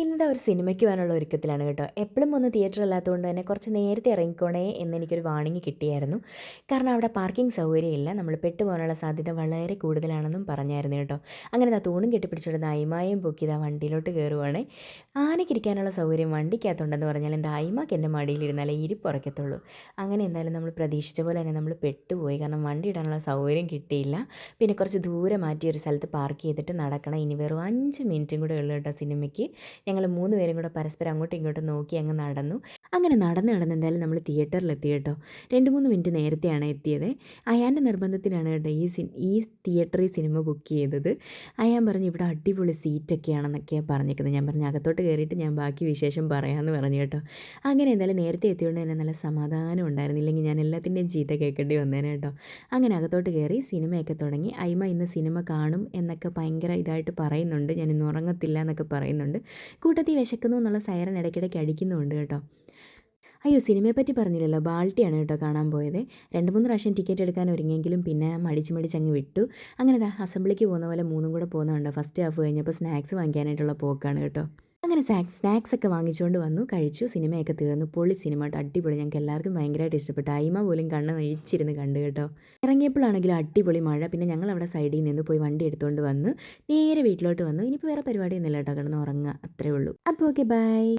ഇന്നത്തെ ഒരു സിനിമയ്ക്ക് പോകാനുള്ള ഒരുക്കത്തിലാണ് കേട്ടോ. എപ്പോഴും ഒന്ന് തിയേറ്റർ അല്ലാത്തതുകൊണ്ട് തന്നെ കുറച്ച് നേരത്തെ ഇറങ്ങിക്കോണേ എന്ന് എനിക്കൊരു വാണിംഗ് കിട്ടിയായിരുന്നു. കാരണം അവിടെ പാർക്കിംഗ് സൗകര്യമില്ല. നമ്മൾ പെട്ടുപോകാനുള്ള സാധ്യത വളരെ കൂടുതലാണെന്നും പറഞ്ഞായിരുന്നു കേട്ടോ. അങ്ങനെ ആ തൂണും കെട്ടിപ്പിടിച്ചുകൊണ്ട് അയിമായും പൊക്കി ആ വണ്ടിയിലോട്ട് കയറുവാണ് ആനയ്ക്കിരിക്കാനുള്ള സൗകര്യം വണ്ടിക്കകത്തുണ്ടെന്ന് പറഞ്ഞാൽ എന്റെ അയിമാക്ക് എന്റെ മടിയിലിരുന്നാലേ ഇരിപ്പുറക്കത്തുള്ളൂ അങ്ങനെ എന്തായാലും നമ്മൾ പ്രതീക്ഷിച്ച പോലെ തന്നെ നമ്മൾ പെട്ടുപോയി. കാരണം വണ്ടി ഇടാനുള്ള സൗകര്യം കിട്ടിയില്ല. പിന്നെ കുറച്ച് ദൂരെ മാറ്റി ഒരു സ്ഥലത്ത് പാർക്ക് ചെയ്തിട്ട് നടക്കണം. ഇനി വെറും അഞ്ച് മിനിറ്റും കൂടെ ഉള്ളു കേട്ടോ സിനിമയ്ക്ക്. ഞങ്ങൾ മൂന്ന് പേരും കൂടെ പരസ്പരം അങ്ങോട്ടും ഇങ്ങോട്ടും നോക്കി അങ്ങ് നടന്നു. അങ്ങനെ നടന്ന് നടന്ന് എന്തായാലും നമ്മൾ തിയേറ്ററിലെത്തി കേട്ടോ. രണ്ട് മൂന്ന് മിനിറ്റ് നേരത്തെയാണ് എത്തിയത്. അയാന്റെ നിർബന്ധത്തിലാണ് കേട്ടോ ഈ സിൻ ഈ തിയേറ്ററിൽ സിനിമ ബുക്ക് ചെയ്തത്. അയാൻ പറഞ്ഞു ഇവിടെ അടിപൊളി സീറ്റൊക്കെയാണെന്നൊക്കെയാണ് പറഞ്ഞിരിക്കുന്നത് ഞാൻ പറഞ്ഞു അകത്തോട്ട് കയറിയിട്ട് ഞാൻ ബാക്കി വിശേഷം പറയാമെന്ന് പറഞ്ഞു കേട്ടോ. അങ്ങനെ എന്തായാലും നേരത്തെ എത്തിയോണ്ട് തന്നെ നല്ല സമാധാനം ഉണ്ടായിരുന്നു. ഇല്ലെങ്കിൽ ഞാൻ എല്ലാത്തിന്റെയും ചീത്ത കേൾക്കേണ്ടി വന്നേനെ കേട്ടോ. അങ്ങനെ അകത്തോട്ട് കയറി സിനിമയൊക്കെ തുടങ്ങി. അയിമ ഇന്ന് സിനിമ കാണും എന്നൊക്കെ ഭയങ്കര ഇതായിട്ട് പറയുന്നുണ്ട്. ഞാൻ ഇന്ന് ഉറങ്ങത്തില്ല എന്നൊക്കെ പറയുന്നുണ്ട്. കൂട്ടത്തിൽ വിശക്കുന്നു എന്നുള്ള സൈറൻ ഇടയ്ക്കിടയ്ക്ക് അടിക്കുന്നുണ്ട് കേട്ടോ. അയ്യോ സിനിമയെ പറ്റി പറഞ്ഞില്ലല്ലോ. ബാൾട്ടിയാണ് കേട്ടോ കാണാൻ പോയത്. രണ്ട് മൂന്ന് പ്രാവശ്യം ടിക്കറ്റ് എടുക്കാൻ ഒരുങ്ങിയെങ്കിലും പിന്നെ മടിച്ച് മടിച്ച് അങ്ങ് വിട്ടു. അങ്ങനെ അസംബ്ലിക്ക് പോകുന്ന പോലെ മൂന്നും കൂടെ പോകുന്നുണ്ടോ ഫസ്റ്റ് ഹാഫ് കഴിഞ്ഞപ്പോൾ സ്നാക്സ് വാങ്ങിക്കാനായിട്ടുള്ള പോക്കാണ് കേട്ടോ. അങ്ങനെ സ്നാക്സ് സ്നാക്സ് ഒക്കെ വാങ്ങിച്ചുകൊണ്ട് വന്നു കഴിച്ചു സിനിമയൊക്കെ തീർന്നു. പൊളി സിനിമ കേട്ടോ അടിപൊളി. ഞങ്ങൾക്ക് എല്ലാവർക്കും ഭയങ്കരമായിട്ട് ഇഷ്ടപ്പെട്ടു. അയിമ പോലും കണ്ണ് നഴിച്ചിരുന്ന് കണ്ടു കേട്ടോ. ഇറങ്ങിയപ്പോഴാണെങ്കിലും അടിപൊളി മഴ. പിന്നെ ഞങ്ങൾ അവിടെ സൈഡിൽ നിന്ന് പോയി വണ്ടി എടുത്തുകൊണ്ട് വന്ന് നേരെ വീട്ടിലോട്ട് വന്നു. ഇനിയിപ്പോൾ വേറെ പരിപാടിയൊന്നുമില്ല കേട്ടോ കിടന്ന് ഉറങ്ങുക. അത്രേ ഉള്ളൂ. അപ്പോൾ ഓക്കെ ബൈ